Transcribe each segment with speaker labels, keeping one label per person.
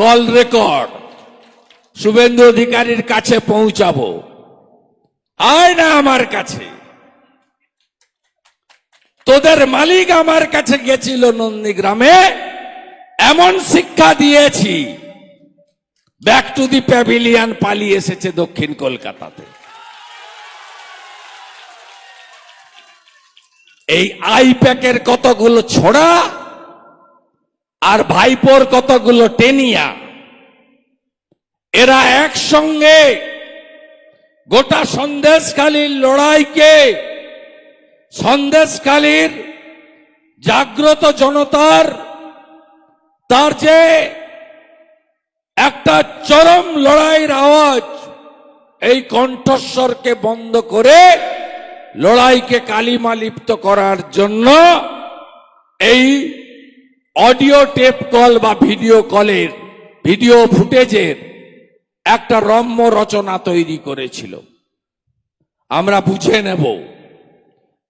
Speaker 1: Call record Suvendu অধিকারীর কাছে পৌঁছাবো। আয় না আমার কাছে। তোদের মালিক আমার কাছে গেছিল নন্দীগ্রামে। এমন শিক্ষা দিয়েছি। ব্যাক টু দি প্যাভিলিয়ান পালিয়ে এসেছে দক্ষিণ কলকাতাতে। এই আইপ্যাকের কতগুলো ছোড়া? আর ভাইপোর কতগুলো টেনিয়া? এরা একসঙ্গে গোটা সন্দেশকালীর লড়াইকে সন্দেশকালীর জাগ্রত জনতার, তার যে একটা চরম লড়াইয়ের আওয়াজ, এই কণ্ঠস্বরকে বন্ধ করে লড়াইকে কালিমা লিপ্ত করার জন্য এই অডিও টেপ কল বা ভিডিও কলের, ভিডিও ফুটেজের একটা রম্য রচনা তৈরি করেছিল। আমরা বুঝে নেব,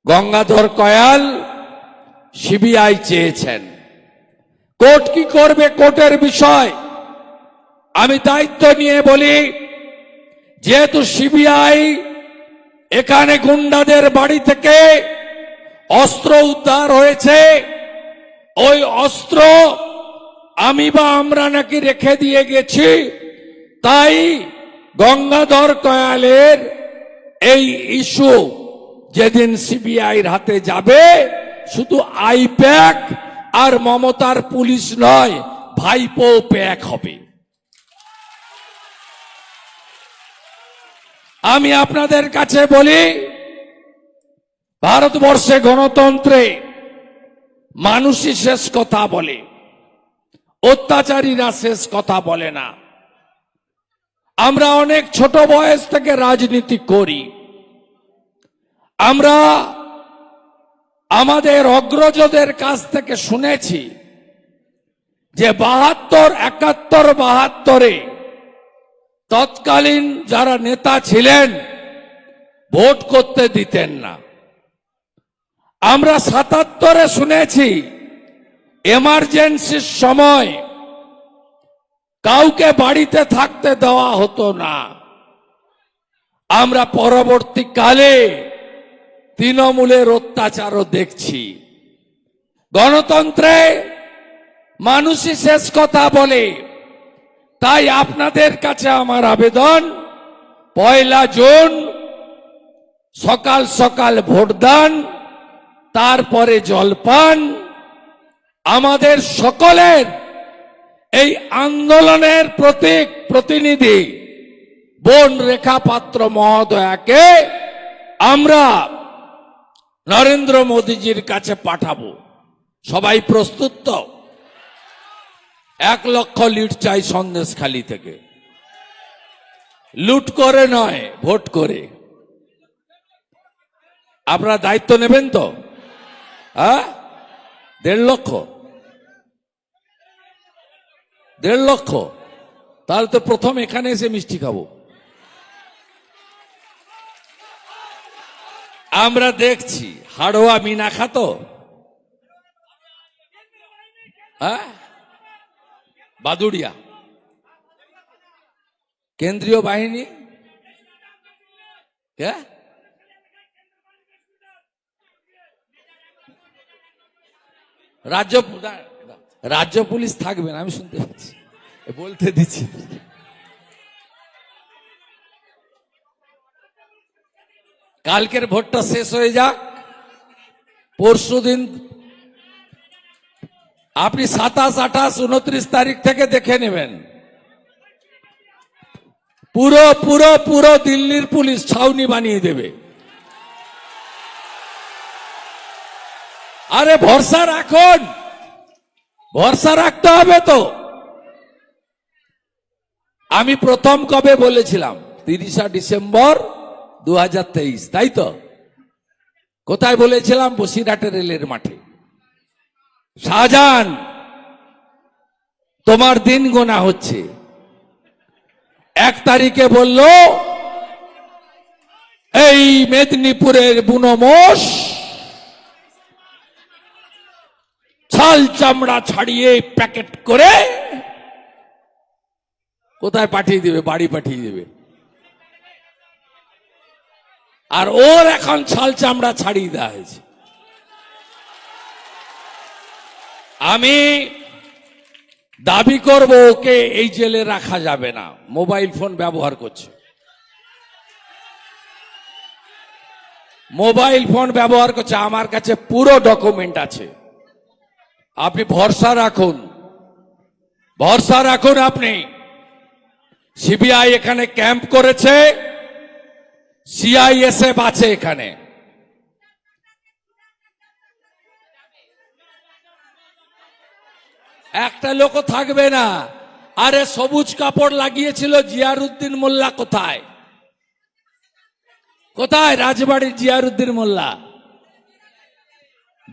Speaker 1: গঙ্গাধর কয়াল সিবিআই চেয়েছেন। কোর্ট কি করবে কোর্টের বিষয়? আমি দায়িত্ব নিয়ে বলি, যেহেতু সিবিআই এখানে গুন্ডাদের বাড়ি থেকে অস্ত্র উদ্ধার হয়েছে ওই অস্ত্র আমি বা আমরা নাকি রেখে দিয়ে গেছি, তাই গঙ্গাধর কয়ালের এই ইস্যু যেদিন সিবিআইর হাতে যাবে, শুধু আইপ্যাক আর মমতার পুলিশ নয় ভাইপো প্যাক হবে। আমি আপনাদের কাছে বলি, ভারতবর্ষে গণতন্ত্রে মানুষই শেষ কথা বলে। অত্যাচারীরা শেষ কথা বলে না। আমরা অনেক ছোট বয়স থেকে রাজনীতি করি। আমরা আমাদের অগ্রজদের কাছ থেকে শুনেছি যে বাহাত্তর, একাত্তর, বাহাত্তরে তৎকালীন যারা নেতা ছিলেন, ভোট করতে দিতেন না। আমরা সাতাত্তরে শুনেছি এমার্জেন্সির সময়, কাউকে বাড়িতে থাকতে দেওয়া হতো না। আমরা পরবর্তীকালে তৃণমূলের অত্যাচারও দেখছি। গণতন্ত্রে মানুষই শেষ কথা বলে, তাই আপনাদের কাছে আমার আবেদন, পয়লা জুন, সকাল সকাল ভোটদান তারপরে জলপান। আমাদের সকলের এই আন্দোলনের প্রতীক প্রতিনিধি বোন রেখা পাত্র মহোদয়াকে আমরা নরেন্দ্র মোদীজির কাছে পাঠাবো। সবাই প্রস্তুত তো? এক লক্ষ লিট চাই সন্দেশখালি থেকে। লুট করে নয়, ভোট করে। আপনারা দায়িত্ব নেবেন তো? হ্যাঁ? দেড় লক্ষ। দেড় লক্ষ। তাহলে তো প্রথম এখানে এসে মিষ্টি খাব। আমরা দেখছি, হাড়োয়া মিনা খাতো? হ্যাঁ? বাদুড়িয়া। কেন্দ্রীয় বাহিনী? কে? রাজ্য রাজ্য পুলিশ থাকবেন আমি শুনতে পাচ্ছি। বলতে দিচ্ছি। কালকের ভোটটা শেষ হয়ে যাক। পরশু দিন আপনি সাতাশ, আঠাশ, উনত্রিশ তারিখ থেকে দেখে নেবেন। পুরো পুরো পুরো দিল্লির পুলিশ ছাউনি বানিয়ে দেবে। আরে ভরসা রাখুন। ভরসা রাখতে হবে তো। আমি প্রথম কবে বলেছিলাম? তিরিশা ডিসেম্বর দু হাজার তেইশ, তাই তো? কোথায় বলেছিলাম? বসিরহাটে রেলের মাঠে। শাহজাহান, তোমার দিন গোনা হচ্ছে। এক তারিখে বলল, এই মেদিনীপুরের বুনমোষ ছাল চামড়া ছাড়িয়ে প্যাকেট করে কোথায় পাঠিয়ে দিবে? বাড়ি পাঠিয়ে দিবে। আর ওর এখন ছাল চামড়া ছাড়িয়ে দেওয়া হয়েছে। আমি দাবি করব ওকে এই জেলে রাখা যাবে না। মোবাইল ফোন ব্যবহার করছে। মোবাইল ফোন ব্যবহার করছে। আমার কাছে পুরো ডকুমেন্ট আছে। আপনি ভরসা রাখুন। ভরসা রাখুন আপনি। সিবিআই এখানে ক্যাম্প করেছে, সিআইএসএফ আছে এখানে। একটা লোক থাকবে না। আরে সবুজ কাপড় লাগিয়েছিল জিয়ারুদ্দিন মোল্লা কোথায়? কোথায়? রাজবাড়ির জিয়ারুদ্দিন মোল্লা।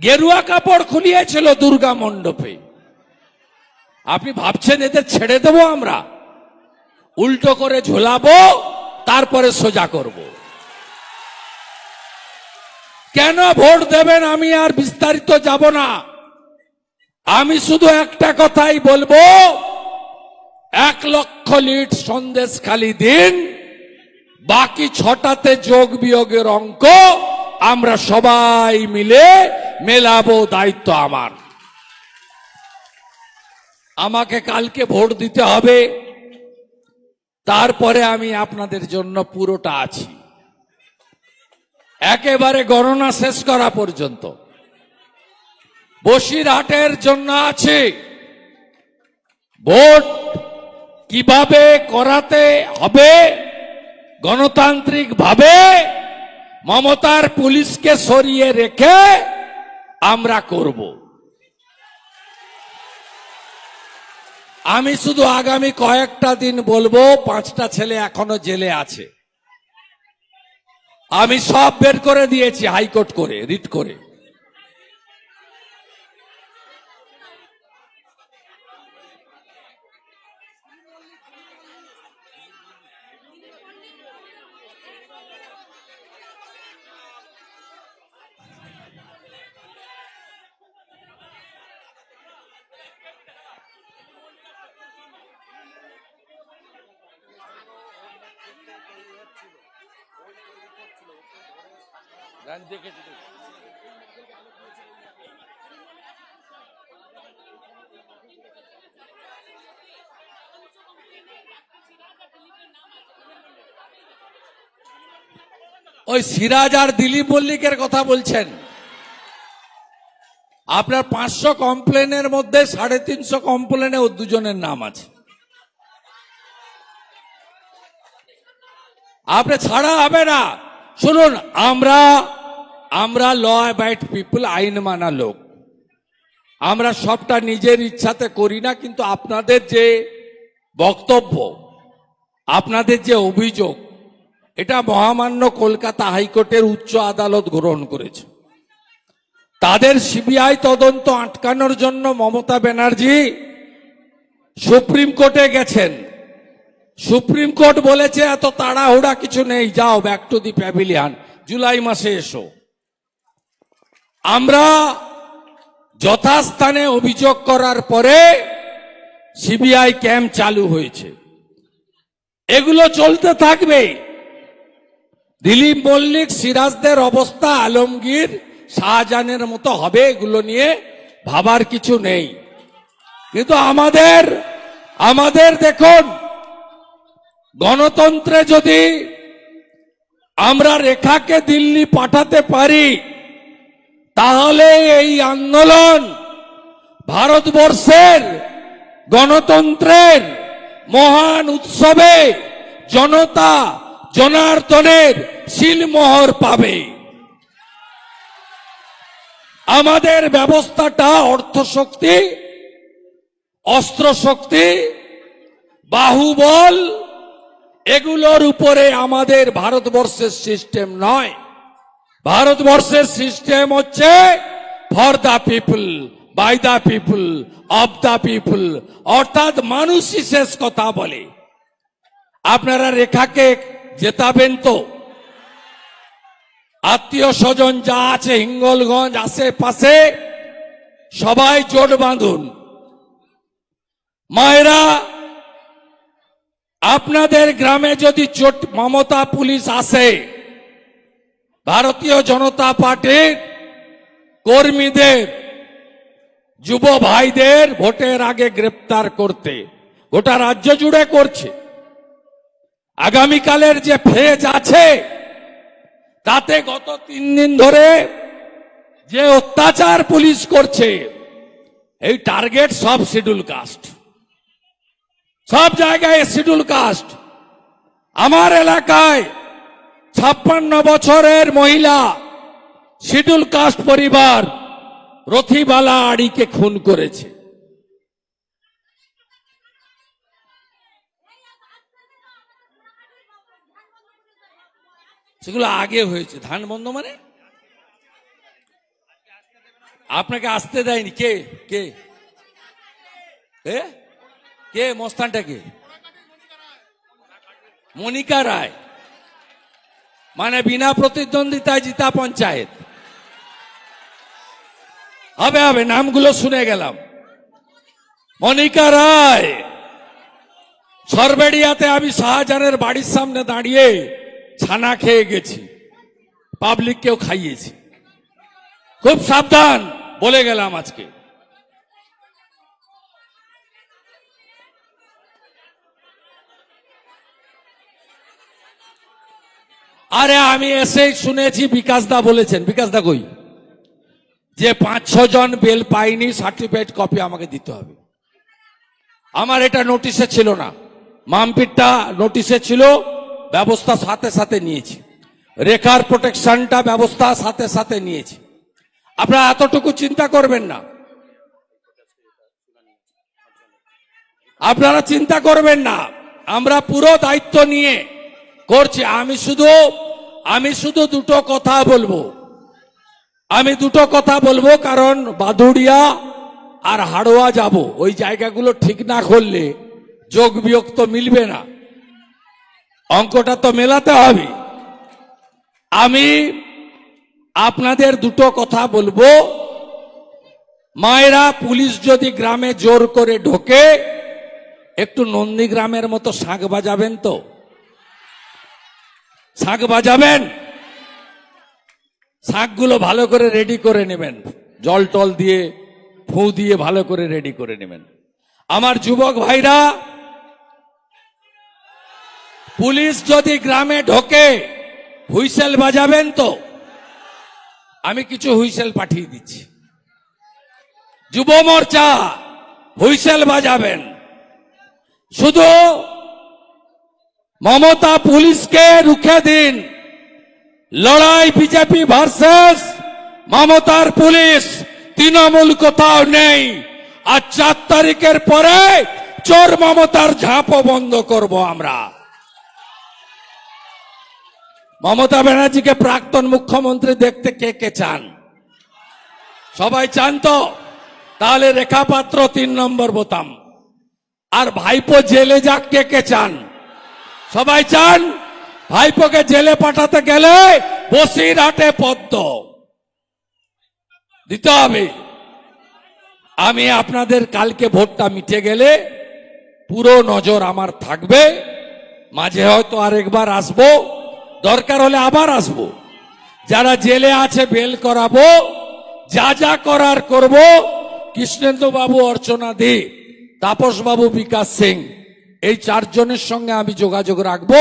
Speaker 1: গেরুয়া কাপড় খুলিয়েছিল দুর্গা মণ্ডপে। আপনি ভাবছেন এদের ছেড়ে দেবো আমরা? উল্টো করে ঝোলাবো, তারপরে সোজা করব। কেন ভোট দেবেন আমি আর বিস্তারিত যাব না? আমি শুধু একটা কথাই বলব, এক লক্ষ লিট সন্দেশ খালি দিন, বাকি ছটাতে যোগ বিয়োগের অঙ্ক আমরা সবাই মিলে মেলাবো দায়িত্ব আমার। আমাকে কালকে ভোট দিতে হবে। তারপরে আমি আপনাদের জন্য পুরোটা আছি। একেবারে গণনা শেষ করা পর্যন্ত। বসিরহাটের জন্য আছে। ভোট কীভাবে করাতে হবে? গণতান্ত্রিক ভাবে মমতার পুলিশকে সরিয়ে রেখে আমরা করব। আমি শুধু আগামী কয়েকটা দিন বলব, পাঁচটা ছেলে এখনও জেলে আছে। আমি সব বের করে দিয়েছি হাইকোর্ট করে, রিট করে। ওই সিরাজ আর দিলীপ মল্লিকের কথা বলছেন। আপনার পাঁচশো কমপ্লেনের মধ্যে সাড়ে তিনশো কমপ্লেনে ও দুজনের নাম আছে। আপনি ছাড়া হবে না। শুনুন, আমরা আমরা ল অ্যাবাইড পিপল আইন মানা লোক। আমরা সবটা নিজের ইচ্ছাতে করি না, কিন্তু আপনাদের যে বক্তব্য, আপনাদের যে অভিযোগ, এটা মহামান্য কলকাতা হাইকোর্টের উচ্চ আদালত গ্রহণ করেছে। তাদের সিবিআই তদন্ত আটকানোর জন্য মমতা ব্যানার্জি সুপ্রিম কোর্টে গেছেন। সুপ্রিম কোর্ট বলেছে, এত তাড়াহুড়া কিছু নেই, যাও back to the pavilion July মাসে এসো। আমরা যথাস্থানে অভিযোগ করার পরে সিবিআই ক্যাম্প চালু হয়েছে। এগুলো চলতে থাকবে। দিলীপ মল্লিক, সিরাজদের অবস্থা আলমগীর, শাহজাহানের মতো হবে এগুলো নিয়ে ভাবার কিছু নেই। কিন্তু আমাদের আমাদের দেখুন, গণতন্ত্রে যদি আমরা রেখাকে দিল্লি পাঠাতে পারি তাহলে এই আন্দোলন ভারতবর্ষের গণতন্ত্রের মহান উৎসবে জনতা জনার্দনের শিলমোহর পাবে। আমাদের ব্যবস্থাটা অর্থশক্তি অস্ত্রশক্তি, বাহুবল, এগুলোর উপরে আমাদের ভারতবর্ষের সিস্টেম নয়। ভারতবর্ষের সিস্টেম হচ্ছে for the people by the people of the people অর্থাৎ মানুষই শেষ কথা বলে। আপনারা রেখাকে জেতাবেন তো? আত্মীয় স্বজন যা আছে, হিঙ্গলগঞ্জ আশেপাশে, সবাই জোট বাঁধুন। মায়েরা, আপনাদের গ্রামে যদি চোট, মমতা পুলিশ আসে ভারতীয় জনতা পার্টির কর্মীদের, যুব ভাইদের ভোটের আগে গ্রেপ্তার করতে, গোটা রাজ্য জুড়ে করছে। আগামীকালের যে ফেজ আছে, তাতে গত তিন দিন ধরে যে অত্যাচার পুলিশ করছে, এই টার্গেট সব শিডিউল কাস্ট। সব জায়গায় শিডিউল কাস্ট। আমার এলাকায় ছাপ্পান্ন বছরের মহিলা, শিডিউল কাস্ট পরিবার রথিবালা আড়িকে খুন করেছে। সেগুলো আগে হয়েছে। ধান বন্ধ মানে? আপনাকে আসতে দেয়নি। কে? কে? কে? মস্তানটা কে মনিকা রায়। মানে বিনা প্রতিদ্বন্দ্বিতায় জিতা পঞ্চায়েত। হবে হবে, নামগুলো শুনে গেলাম। মনিকা রায়, সরবেড়িয়াতে আমি শাহজাহানের বাড়ির সামনে দাঁড়িয়ে ছানা খেয়ে গেছি। পাবলিককেও খাইয়েছি। খুব সাবধান, বলে গেলাম আজকে। আরে, আমি এসে শুনেছি বিকাশ দা বলেছেন। বিকাশ দা কই? যে পাঁচ জন বেল পাইনি সার্টিফিকেট কপি আমাকে দিতে হবে। আমার এটা নোটিশে ছিল না। মামপিটটা নোটিশে ছিল, ব্যবস্থা সাথে সাথে নিয়েছি। রেখার প্রোটেকশনটা ব্যবস্থা সাথে সাথে নিয়েছি। আপনারা এতটুকু চিন্তা করবেন না। আপনারা চিন্তা করবেন না। আমরা পুরো দায়িত্ব নিয়ে করছি, আমি শুধু আমি শুধু দুটো কথা বলব। আমি দুটো কথা বলব, কারণ বাদুড়িয়া আর হাড়োয়া যাব। ওই জায়গাগুলো ঠিক না করলে যোগ বিয়োগ তো মিলবে না। অঙ্কটা তো মেলাতে হবে। আমি আপনাদের দুটো কথা বলব। মায়েরা, পুলিশ যদি গ্রামে জোর করে ঢোকে, একটু নন্দীগ্রামের মতো শাঁখ বাজাবেন তো? শাঁখ বাজাবেন শাঁখগুলো ভালো করে রেডি করে নেবেন। জল টল দিয়ে, ফু দিয়ে ভালো করে রেডি করে নেবেন। আমার যুবক ভাইরা, পুলিশ যদি গ্রামে ঢোকে, হুইসেল বাজাবেন তো? আমি কিছু হুইসেল পাঠিয়ে দিচ্ছি। যুব মোর্চা, হুইসেল বাজাবেন। শুধু মমতা পুলিশকে রুখে দিন। লড়াই বিজেপি ভার্সেস, মমতার পুলিশ, তৃণমূল কোথাও নেই। আর চার তারিখের পরে চোর মমতার ঝাঁপও বন্ধ করব আমরা। মমতা ব্যানার্জিকে প্রাক্তন মুখ্যমন্ত্রী দেখতে কে কে চান? সবাই চান তো? তাহলে রেখাপাত্র তিন নম্বর বোতাম। আর ভাইপো জেলে যাক কে কে চান? সবাই চান? ভাইপোকে জেলে পাঠাতে গেলে বসির বসিরহাটে পদ্ম। দিতে হবে। আমি আপনাদের কালকে ভোটটা মিটে গেলে পুরো নজর আমার থাকবে। মাঝে হয়তো আরেকবার আসব। দরকার হলে আবার আসব। যারা জেলে আছে বেল করাবো। যা যা করার করব। কৃষ্ণেন্দ্র বাবু অর্চনা দে তাপস বাবু বিকাশ সিং। এই চারজনের সঙ্গে আমি যোগাযোগ রাখব।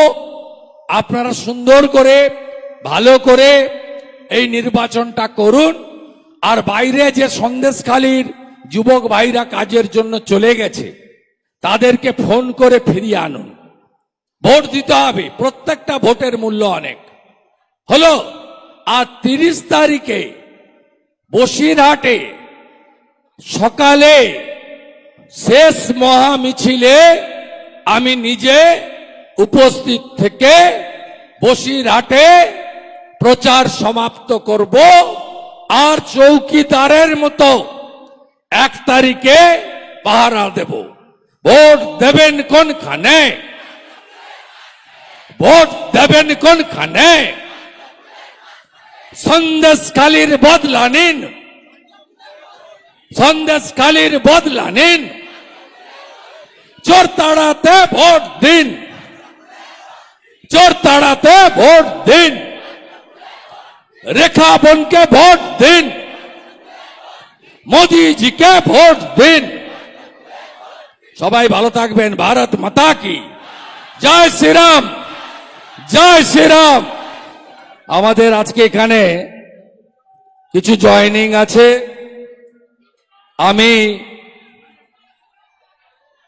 Speaker 1: আপনারা সুন্দর করে, ভালো করে এই নির্বাচনটা করুন। আর বাইরে যে সন্দেশখালীর যুবক ভাইরা কাজের জন্য চলে গেছে, তাদেরকে ফোন করে ফিরিয়ে আনুন। ভোট দিতে হবে, প্রত্যেকটা ভোটের মূল্য অনেক। হলো, আর তিরিশ তারিখে বসিরহাটে সকালে শেষ মহামিছিলে মিছিলে আমি নিজে উপস্থিত থেকে বসিরহাটে প্রচার সমাপ্ত করব আর চৌকিদারের মতো এক তারিখে পাহারা দেব। ভোট দেবেন কোনখানে? ভোট দেবেন কোনখানে? সন্দেশখালীর বদলা নিন। সন্দেশখালীর বদলা নিন। চোর তাড়াতে ভোট দিন। চোর তাড়াতে ভোট দিন। রেখা বনকে ভোট দিন। মোদিজিকে ভোট দিন। সবাই ভালো থাকবেন। ভারত মাতা কি। জয় শ্রীরাম। জয় শ্রীরাম। আমাদের আজকে এখানে কিছু জয়নিং আছে। আমি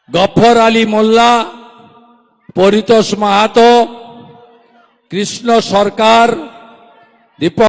Speaker 1: গফর আলী মোল্লা পরিতোষ মাহাতো কৃষ্ণ সরকার দীপক